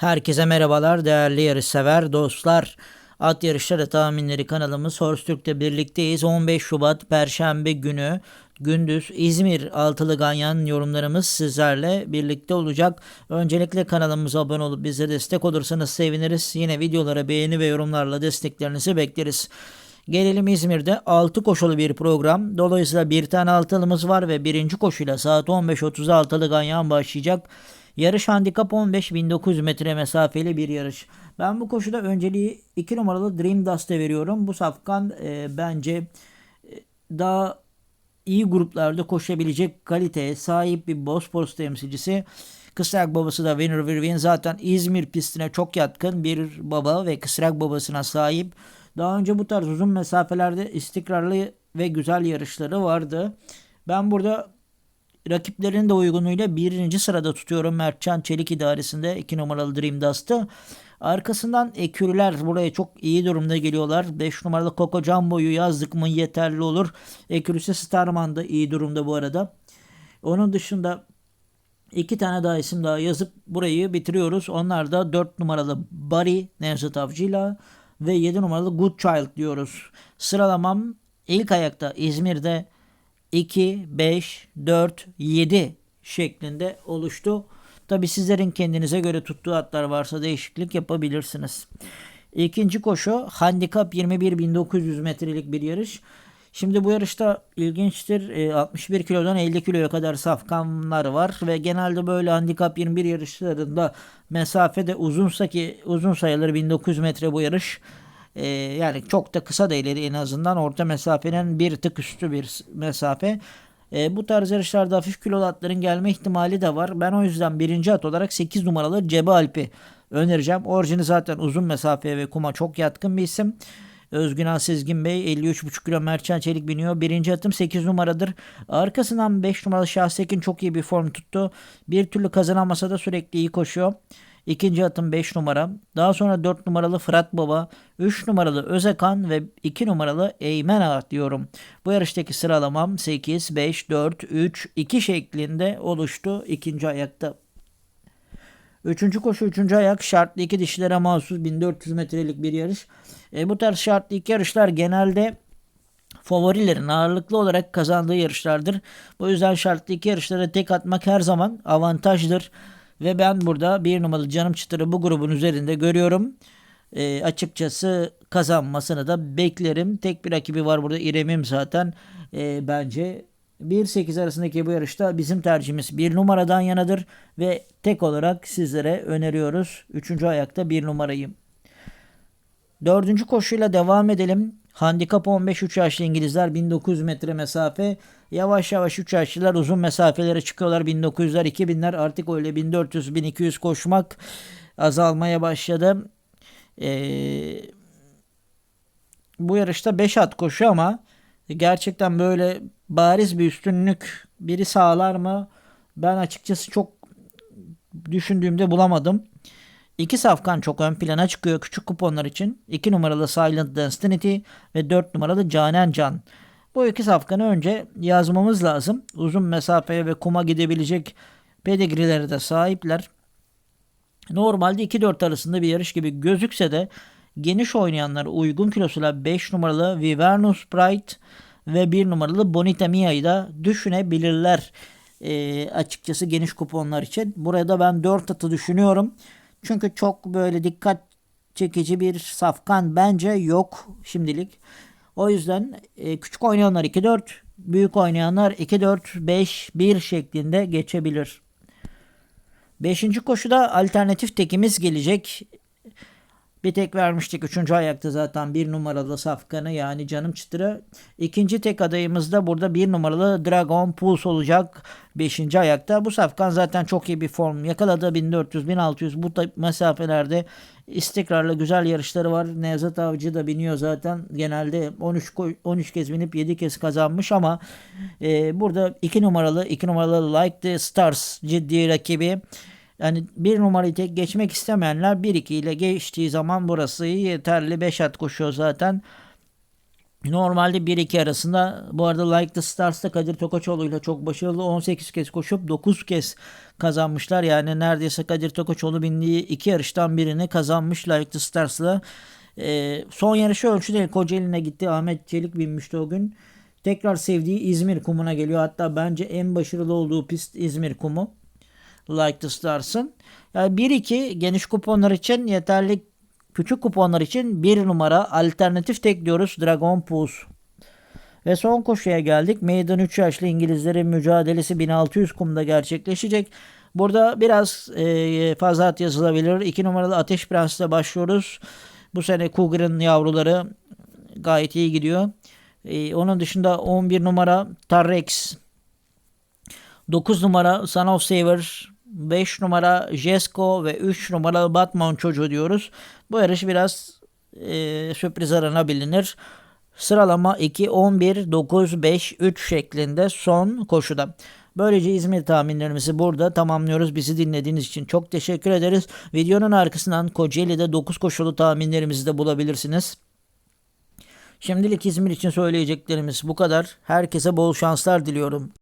Herkese merhabalar değerli yarışsever dostlar. At Yarışları Tahminleri kanalımız Horse Türk'te birlikteyiz. 15 Şubat Perşembe günü gündüz İzmir Altılı Ganyan yorumlarımız sizlerle birlikte olacak. Öncelikle kanalımıza abone olup bize destek olursanız seviniriz. Yine videolara beğeni ve yorumlarla desteklerinizi bekleriz. Gelelim İzmir'de 6 koşulu bir program. Dolayısıyla bir tane altılımız var ve birinci koşuyla saat 15.30'da altılı ganyan başlayacak. Yarış handikap 15 1900 metre mesafeli bir yarış. Ben bu koşuda önceliği 2 numaralı Dream Dust'e veriyorum. Bu safkan e, bence e, daha iyi gruplarda koşabilecek kaliteye sahip bir Bosporus temsilcisi. Kısrak babası da Winner Virvin zaten İzmir pistine çok yatkın bir baba ve kısrak babasına sahip. Daha önce bu tarz uzun mesafelerde istikrarlı ve güzel yarışları vardı. Ben burada rakiplerin de uygunluğuyla birinci sırada tutuyorum Mertcan Çelik idaresinde 2 numaralı Dream Dust'ı. Arkasından ekürler buraya çok iyi durumda geliyorlar. 5 numaralı Coco Jumbo'yu yazdık mı yeterli olur. Ekürüsü Starman da iyi durumda bu arada. Onun dışında iki tane daha isim daha yazıp burayı bitiriyoruz. Onlar da 4 numaralı Barry Nevzat Avcı'yla ve 7 numaralı Good Child diyoruz. Sıralamam ilk ayakta İzmir'de 2, 5, 4, 7 şeklinde oluştu. Tabi sizlerin kendinize göre tuttuğu atlar varsa değişiklik yapabilirsiniz. İkinci koşu handikap 21 1900 metrelik bir yarış. Şimdi bu yarışta ilginçtir 61 kilodan 50 kiloya kadar safkanlar var ve genelde böyle handikap 21 yarışlarında mesafede uzunsa ki uzun sayılır 1900 metre bu yarış. Ee, yani çok da kısa değil en azından orta mesafenin bir tık üstü bir mesafe. E, bu tarz yarışlarda hafif kilolu atların gelme ihtimali de var. Ben o yüzden birinci at olarak 8 numaralı Cebe Alp'i önereceğim. Orijini zaten uzun mesafeye ve kuma çok yatkın bir isim. Özgün Sezgin Bey 53,5 kilo Merçan Çelik biniyor. Birinci atım 8 numaradır. Arkasından 5 numaralı Şahsekin çok iyi bir form tuttu. Bir türlü kazanamasa da sürekli iyi koşuyor. İkinci atım 5 numara. Daha sonra 4 numaralı Fırat Baba, 3 numaralı Özekan ve 2 numaralı Eymen Ağa diyorum. Bu yarıştaki sıralamam 8, 5, 4, 3, 2 şeklinde oluştu ikinci ayakta. Üçüncü koşu üçüncü ayak şartlı iki dişlere mahsus 1400 metrelik bir yarış. E, bu tarz şartlı iki yarışlar genelde favorilerin ağırlıklı olarak kazandığı yarışlardır. Bu yüzden şartlı iki yarışlara tek atmak her zaman avantajdır. Ve ben burada bir numaralı canım çıtırı bu grubun üzerinde görüyorum. E, açıkçası kazanmasını da beklerim. Tek bir rakibi var burada İrem'im zaten. E, bence 1-8 arasındaki bu yarışta bizim tercihimiz bir numaradan yanadır. Ve tek olarak sizlere öneriyoruz. Üçüncü ayakta bir numarayı. Dördüncü koşuyla devam edelim. Handikap 15 3 yaşlı İngilizler 1900 metre mesafe. Yavaş yavaş 3 yaşlılar uzun mesafelere çıkıyorlar. 1900'ler 2000'ler artık öyle 1400 1200 koşmak azalmaya başladı. Ee, bu yarışta 5 at koşu ama gerçekten böyle bariz bir üstünlük biri sağlar mı? Ben açıkçası çok düşündüğümde bulamadım. İki safkan çok ön plana çıkıyor küçük kuponlar için. 2 numaralı Silent Destiny ve 4 numaralı Canen Can. Bu iki safkanı önce yazmamız lazım. Uzun mesafeye ve kuma gidebilecek pedigrileri de sahipler. Normalde 2-4 arasında bir yarış gibi gözükse de geniş oynayanlar uygun kilosuyla 5 numaralı Vivernus Bright ve 1 numaralı Bonita Mia'yı da düşünebilirler. E, açıkçası geniş kuponlar için. Burada ben 4 atı düşünüyorum. Çünkü çok böyle dikkat çekici bir safkan bence yok şimdilik. O yüzden e, küçük oynayanlar 2-4, büyük oynayanlar 2-4-5-1 şeklinde geçebilir. Beşinci koşuda alternatif tekimiz gelecek. Bir tek vermiştik. Üçüncü ayakta zaten bir numaralı safkanı yani canım çıtırı. İkinci tek adayımız da burada bir numaralı Dragon Pulse olacak. Beşinci ayakta. Bu safkan zaten çok iyi bir form. Yakaladı 1400-1600 bu mesafelerde istikrarlı güzel yarışları var. Nevzat Avcı da biniyor zaten. Genelde 13 13 kez binip 7 kez kazanmış ama e, burada 2 numaralı 2 numaralı Like the Stars ciddi rakibi. Yani bir numarayı tek geçmek istemeyenler 1-2 ile geçtiği zaman burası yeterli. 5 at koşuyor zaten. Normalde 1-2 arasında bu arada Like the Stars'ta Kadir Tokaçoğlu ile çok başarılı 18 kez koşup 9 kez kazanmışlar. Yani neredeyse Kadir Tokaçoğlu bindiği iki yarıştan birini kazanmış Like the Stars'la. Ee, son yarışı ölçü değil Kocaeli'ne gitti. Ahmet Çelik binmişti o gün. Tekrar sevdiği İzmir kumuna geliyor. Hatta bence en başarılı olduğu pist İzmir kumu. Like the Stars'ın. Yani 1-2 geniş kuponlar için yeterli küçük kuponlar için bir numara alternatif tek diyoruz Dragon Pulse. Ve son koşuya geldik. Meydan 3 yaşlı İngilizlerin mücadelesi 1600 kumda gerçekleşecek. Burada biraz e, fazla at yazılabilir. 2 numaralı Ateş Prens'le başlıyoruz. Bu sene Cougar'ın yavruları gayet iyi gidiyor. E, onun dışında 11 numara Tarrex 9 numara Son of Saver, 5 numara Jesko ve 3 numaralı Batman çocuğu diyoruz. Bu yarış biraz e, sürpriz aranabilir. Sıralama 2, 11, 9, 5, 3 şeklinde son koşuda. Böylece İzmir tahminlerimizi burada tamamlıyoruz. Bizi dinlediğiniz için çok teşekkür ederiz. Videonun arkasından Kocaeli'de 9 koşulu tahminlerimizi de bulabilirsiniz. Şimdilik İzmir için söyleyeceklerimiz bu kadar. Herkese bol şanslar diliyorum.